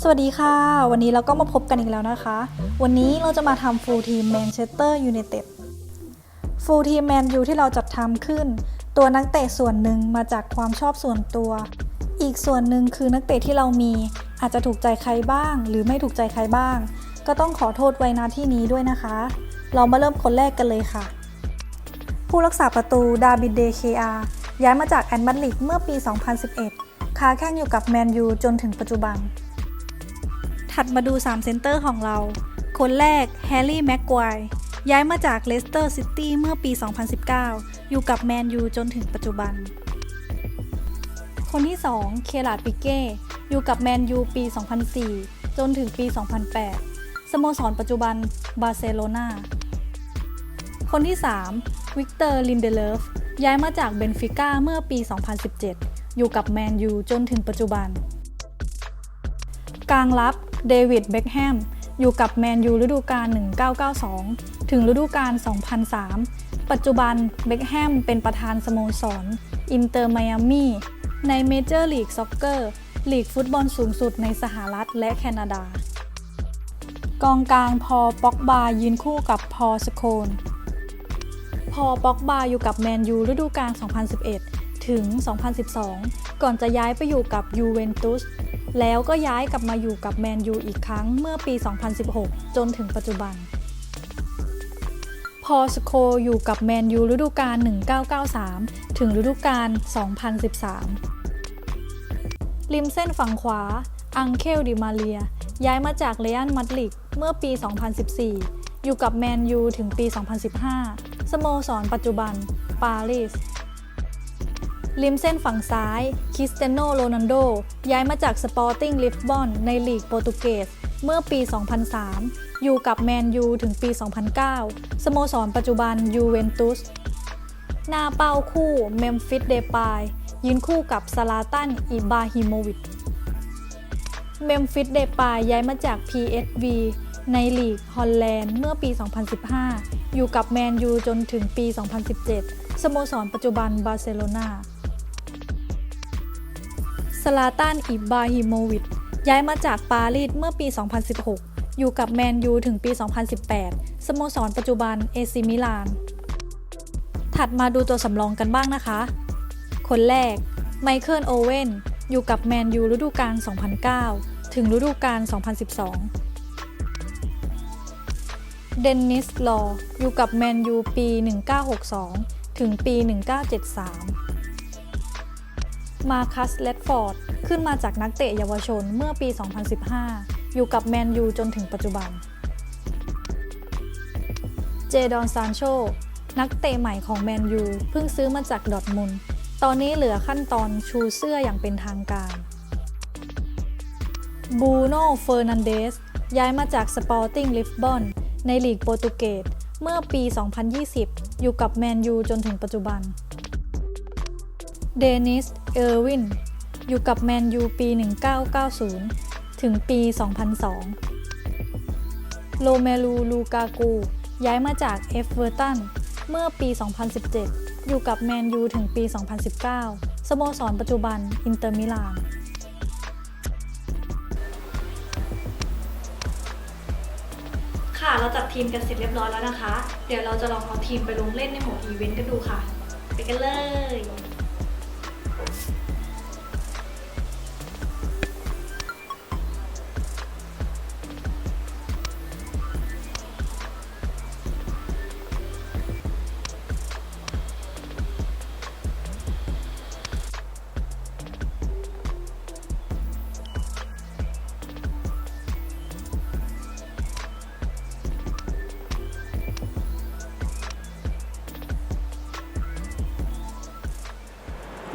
สวัสดีค่ะ วันนี้เราก็มาพบกันอีกแล้วนะคะ วันนี้เราจะมาทำ Full Team Manchester United Full Team Man U ที่เราจัดทำขึ้น ตัวนักเตะส่วนหนึ่งมาจากความชอบส่วนตัว อีกส่วนหนึ่งคือนักเตะที่เรามีอาจจะถูกใจใครบ้าง หรือไม่ถูกใจใครบ้าง ก็ต้องขอโทษไว้ณที่นี้ด้วยนะคะ เรามาเริ่มคนแรกกันเลยค่ะ ผู้รักษาประตูดาบิดเดเคอาย้ายมาจากแอนบัตลิกเมื่อปี 2011 ค้าแข่งอยู่กับแมนยูจนถึงปัจจุบัน ถัดมาดู 3 เซนเตอร์ของเรา คนแรกแฮร์รี่แม็กควายย้ายมาจากเลสเตอร์ซิตี้เมื่อปี 2019 อยู่กับแมนยูจนถึงปัจจุบัน คนที่ 2 เคลาดปิเก้อยู่กับแมนยูปี 2004 จนถึงปี 2008 สโมสรปัจจุบันบาร์เซโลนาคนที่ 3 วิกเตอร์ลินเดเลฟย้ายมาจากเบนฟิก้าเมื่อปี 2017 อยู่กับแมนยูจนถึงปัจจุบัน กลางรับ เดวิด เบ็คแฮม อยู่กับแมนยูฤดูกาล 1992 ถึงฤดูกาล 2003 ปัจจุบัน เบ็คแฮมเป็นประธานสโมสร อินเตอร์ไมอามี่ ในเมเจอร์ลีกซ็อกเกอร์ ลีกฟุตบอลสูงสุดในสหรัฐและแคนาดา กองกลางพอป็อกบายืนคู่กับพอสโคนพอป็อกบาอยู่กับแมนยูฤดูกาล 2011 ถึง 2012 ก่อนจะย้ายไปอยู่กับยูเวนตุส แล้วก็ย้ายกลับมาอยู่กับแมนยูอีกครั้งเมื่อปี 2016 จนถึงปัจจุบัน พอสโคอยู่กับแมนยูฤดูกาล 1993 ถึงฤดูกาล 2013 ริมเส้นฝั่งขวา อังเคลดิมาเลีย ย้ายมาจากเรอัลมาดริดเมื่อปี 2014 อยู่กับแมนยูถึงปี 2015 สโมสรปัจจุบัน ปารีส ริมเส้นฝั่งซ้าย คริสเตโนโรนัลโด ย้ายมาจากสปอร์ติ้งลิสบอนในลีกโปรตุเกส เมื่อปี 2003 อยู่กับแมนยูถึงปี 2009 สโมสรปัจจุบันยูเวนตุส หน้าเป้าคู่เมมฟิสเดปายยืนคู่กับซาลาตันอิบราฮิโมวิชเมมฟิสเดปายย้ายมาจาก PSV ในลีกฮอลแลนด์เมื่อปี 2015 อยู่กับแมนยูจนถึงปี 2017 สโมสรปัจจุบันบาร์เซโลนา สลาตัน อิบราฮิโมวิช ย้ายมาจากปารีสเมื่อปี 2016 อยู่กับแมนยูถึงปี 2018 สโมสรปัจจุบันเอซิมิลาน ถัดมาดูตัวสำรองกันบ้างนะคะ คนแรก ไมเคิลโอเว่น อยู่กับแมนยูฤดูกาล 2009 ถึงฤดูกาล 2012เดนนิสลออยู่กับแมนยูปี 1962 ถึงปี 1973 มาคัสเลดฟอร์ด ขึ้นมาจากนักเตะเยาวชนเมื่อปี 2015 อยู่กับแมนยูจนถึงปัจจุบัน เจดอนซานโช นักเตะใหม่ของแมนยูเพิ่งซื้อมาจากดอทมุนตอนนี้เหลือขั้นตอนชูเสื้ออย่างเป็นทางการ บูโน่ เฟอร์นันเดส ย้ายมาจากสปอร์ติ้งลิฟบอนในลีกโปรตุเกสเมื่อปี 2020 อยู่กับแมนยูจนถึงปัจจุบัน เดนิส เออร์วิน อยู่กับแมนยูปี 1990 ถึงปี 2002โรเมลู ลูกากู ย้ายมาจากเอฟเวอร์ตันเมื่อปี 2017 อยู่กับแมนยูถึงปี 2019 สโมสรปัจจุบัน อินเตอร์มิลานค่ะ เราจัดทีมกันเสร็จเรียบร้อยแล้วนะคะ เดี๋ยวเราจะลองเอาทีมไปลงเล่นในหมดอีเวนต์กันดูค่ะ ไปกันเลย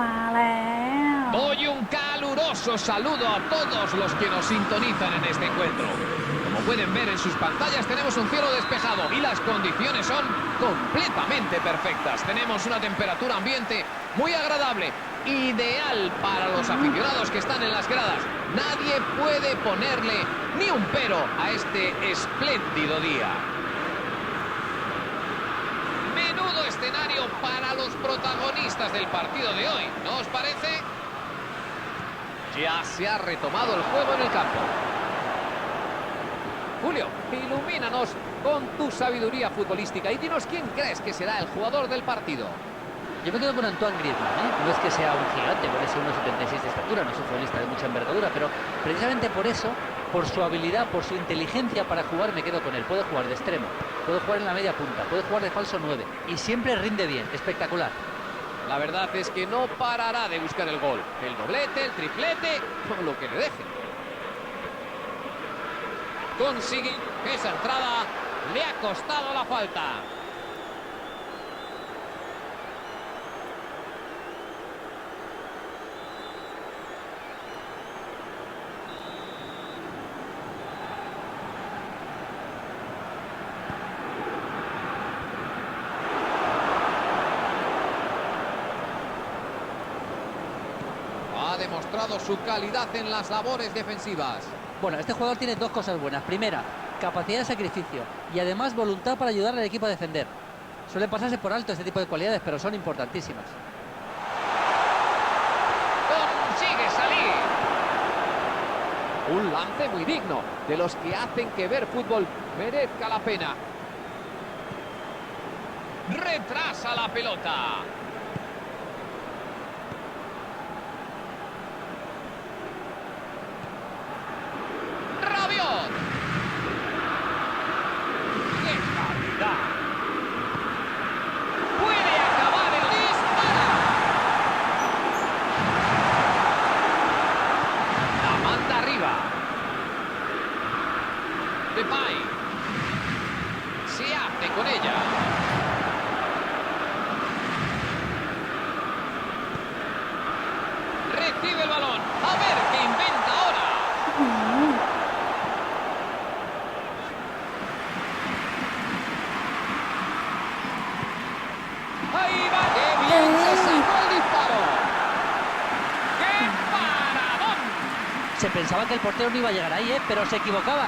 มาแล้ว Doy un caluroso saludo a todos los que nos sintonizan en este encuentro. Como pueden ver en sus pantallas tenemos un cielo despejado y las condiciones son completamente perfectas. Tenemos una temperatura ambiente muy agradable, ideal para los aficionados que están en las gradas. Nadie puede ponerle ni un pero a este espléndido día. Protagonistas del partido de hoy, ¿no os parece? Ya se ha retomado el juego en el campo. Julio, ilumínanos con tu sabiduría futbolística y dinos quién crees que será el jugador del partido. Yo me quedo con Antoine Griezmann, ¿eh? No es que sea un gigante, por ese 1,76 de estatura, no es un futbolista de mucha envergadura, pero precisamente por eso, por su habilidad, por su inteligencia para jugar, me quedo con él. Puede jugar de extremo, puede jugar en la media punta, puede jugar de falso 9 y siempre rinde bien, espectacular. La verdad es que no parará de buscar el gol. El doblete, el triplete, o lo que le dejen. Consigue esa entrada, le ha costado la falta. Ha demostrado su calidad en las labores defensivas. Bueno, este jugador tiene dos cosas buenas. Primera, capacidad de sacrificio y además voluntad para ayudar al equipo a defender. Suelen pasarse por alto este tipo de cualidades, pero son importantísimas. Consigue salir. Un lance muy digno, de los que hacen que ver fútbol merezca la pena. Retrasa la pelota. Rabiot. ¡Qué calidad! Puede acabar el disparo. La manda arriba. Depay. Se hace con ella. Recibe el balón. A ver qué inventa ahora. Ahí va. ¡Qué bien se sacó el disparo! ¡Qué paradón! Se pensaba que el portero no iba a llegar ahí, ¿eh? pero se equivocaba.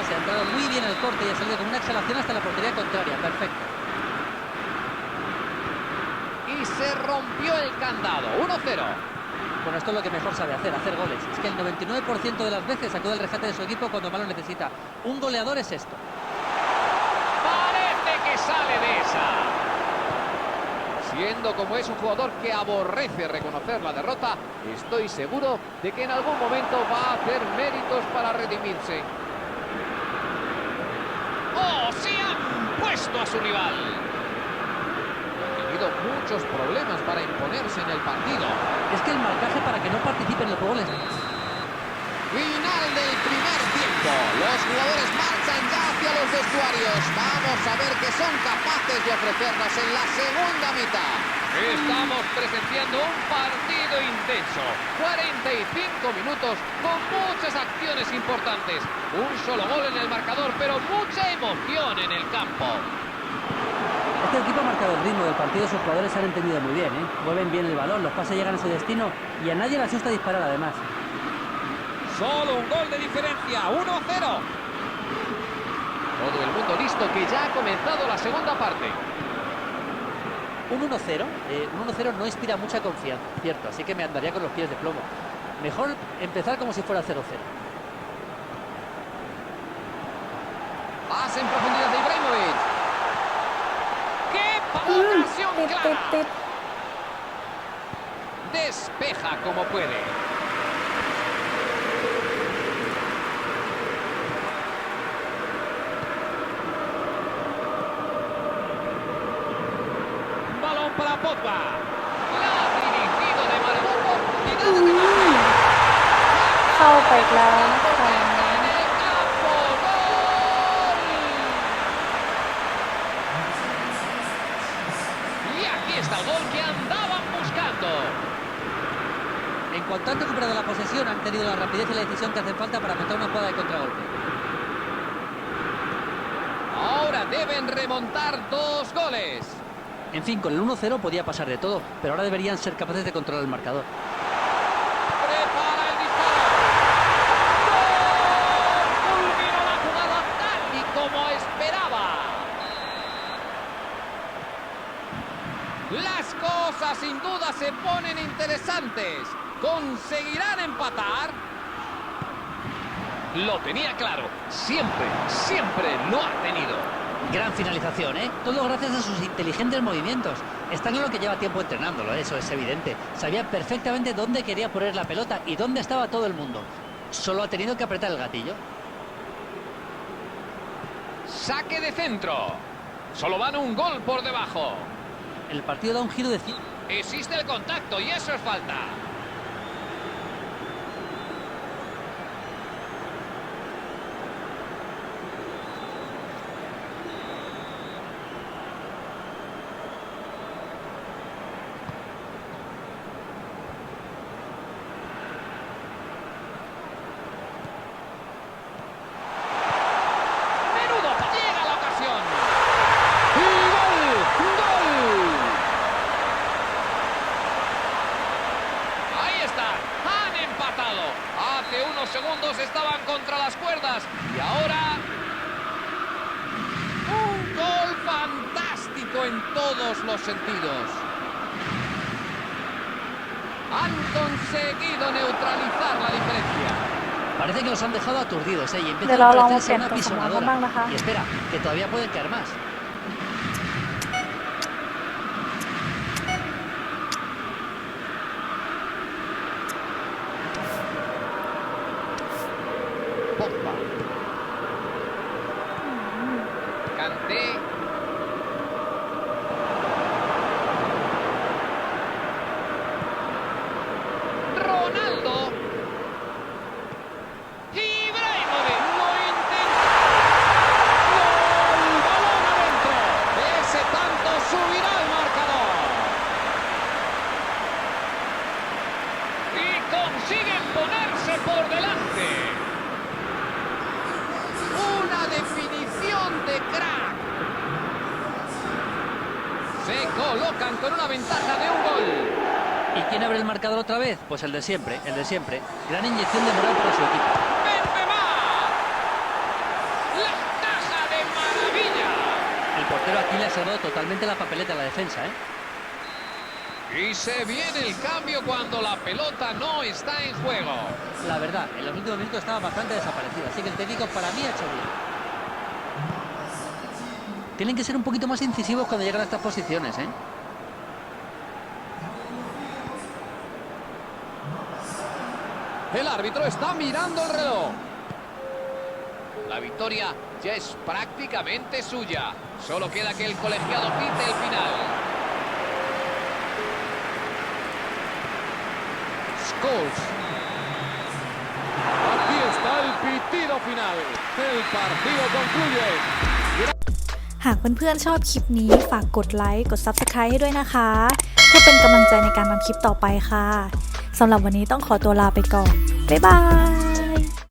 Pase, ha entrado muy bien el corte y ha salido con una exhalación hasta la portería contraria. Perfecto. Y se rompió el candado. 1-0. Bueno, esto es lo que mejor sabe hacer, hacer goles. Es que el 99% de las veces acude el rescate de su equipo cuando más lo necesita. Un goleador es esto. Parece que sale de esa. Siendo como es un jugador que aborrece reconocer la derrota, estoy seguro de que en algún momento va a hacer méritos para redimirse. ¡Oh, se han puesto a su rival! Ha tenido muchos problemas para imponerse en el partido. Es que el marcaje para que no participe en los goles. Final del primer tiempo. Los jugadores marchan ya hacia los vestuarios. Vamos a ver qué son capaces de ofrecernos en la segunda mitad. Estamos presenciando un partido intenso. 45 minutos con muchas acciones importantes. Un solo gol en el marcador, pero mucha emoción en el campo. Este equipo ha marcado el ritmo del partido, sus jugadores han entendido muy bien, ¿eh? Mueven bien el balón, los pases llegan a su destino y a nadie le asusta disparar además. Solo un gol de diferencia, 1-0. Todo el mundo listo que ya ha comenzado la segunda parte. Un 1-0, eh, un 1-0 no inspira mucha confianza, cierto, así que me andaría con los pies de plomo. Mejor empezar como si fuera 0-0. Pase en profundidad de Ibrahimovic. ¡Qué pa- อืม ocasión ติดติด clara! ติด Despeja como puede. Balón para Pogba. La ha dirigido de manera oportunidad. อืมเข้าไปอีกแล้ว cuanto han recuperado la posesión, han tenido la rapidez y la decisión que hacen falta para montar una jugada de contragolpe. Ahora deben remontar dos goles. En fin, con el 1-0 podía pasar de todo, pero ahora deberían ser capaces de controlar el marcador. Prepara el disparo. ¡Gol! Culminó la jugada tal y como esperaba. Las cosas sin duda se ponen interesantes. ¿Conseguirán empatar? Lo tenía claro. Siempre, siempre lo ha tenido. Gran finalización, ¿eh? Todo gracias a sus inteligentes movimientos. Está claro que lleva tiempo entrenándolo, eso es evidente. Sabía perfectamente dónde quería poner la pelota y dónde estaba todo el mundo. Solo ha tenido que apretar el gatillo. Saque de centro. Solo van un gol por debajo. El partido da un giro de... Existe el contacto y eso es falta. Menudo pa- llega la ocasión. Y gol, gol. Ahí está, han empatado. Hace unos segundos estaban contra las cuerdas y ahora un gol fantástico en han conseguido neutralizar la diferencia. Parece que los han dejado aturdidos ¿eh? y empiezan a parecerse una pisoladora. Y espera, que todavía pueden caer más. Con una ventaja de un gol. ¿Y quién abre el marcador otra vez? Pues el de siempre, el de siempre. Gran inyección de moral para su equipo. Benzema. La taja de maravilla. El portero aquí le ha salvado totalmente la papeleta a la defensa, ¿eh? Y se viene el cambio cuando la pelota no está en juego. La verdad, en los últimos minutos estaba bastante desaparecido, así que el técnico para mí ha hecho bien. Tienen que ser un poquito más incisivos cuando llegan a estas posiciones, ¿eh? El árbitro está mirando el reloj. La victoria ya es prácticamente suya. Solo queda que el colegiado pite el final. Scholes. Aquí está el pitido final. El partido concluye. หากเพื่อนๆชอบคลิปนี้ฝากกดไลค์ กด Subscribe ให้ด้วยนะคะ เพื่อเป็นกำลังใจในการทำคลิปต่อไปค่ะ สำหรับวันนี้ต้องขอตัวลาไปก่อน บ๊ายบาย